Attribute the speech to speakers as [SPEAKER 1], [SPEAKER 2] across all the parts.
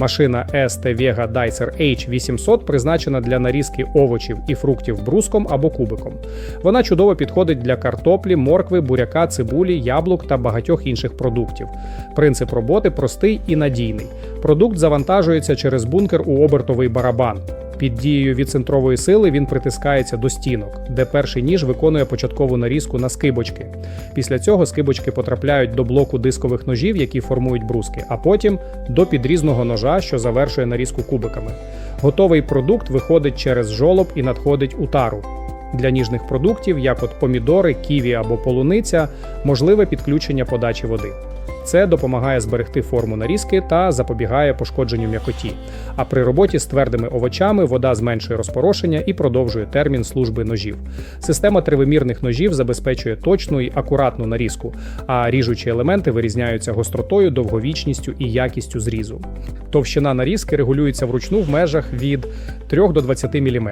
[SPEAKER 1] Машина ST Vega Dicer H800 призначена для нарізки овочів і фруктів бруском або кубиком. Вона чудово підходить для картоплі, моркви, буряка, цибулі, яблук та багатьох інших продуктів. Принцип роботи простий і надійний. Продукт завантажується через бункер у обертовий барабан. Під дією відцентрової сили він притискається до стінок, де перший ніж виконує початкову нарізку на скибочки. Після цього скибочки потрапляють до блоку дискових ножів, які формують бруски, а потім до підрізного ножа, що завершує нарізку кубиками. Готовий продукт виходить через жолоб і надходить у тару. Для ніжних продуктів, як от помідори, ківі або полуниця, можливе підключення подачі води. Це допомагає зберегти форму нарізки та запобігає пошкодженню м'якоті. А при роботі з твердими овочами вода зменшує розпорошення і продовжує термін служби ножів. Система тривимірних ножів забезпечує точну і акуратну нарізку, а ріжучі елементи вирізняються гостротою, довговічністю і якістю зрізу. Товщина нарізки регулюється вручну в межах від 3 до 20 мм.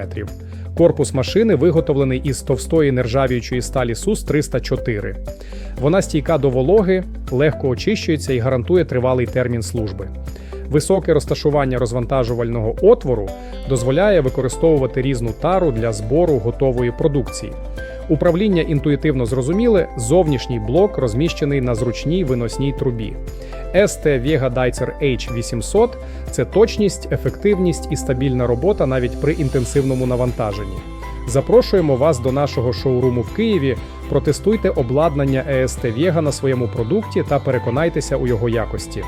[SPEAKER 1] Корпус машини виготовлений із товстої нержавіючої сталі СУС 304. Вона стійка до вологи, легко очищується і гарантує тривалий термін служби. Високе розташування розвантажувального отвору дозволяє використовувати різну тару для збору готової продукції. Управління інтуїтивно зрозуміле, зовнішній блок розміщений на зручній виносній трубі. ST Vega Dicer H800 – це точність, ефективність і стабільна робота навіть при інтенсивному навантаженні. Запрошуємо вас до нашого шоуруму в Києві. Протестуйте обладнання EST Vega на своєму продукті та переконайтеся у його якості.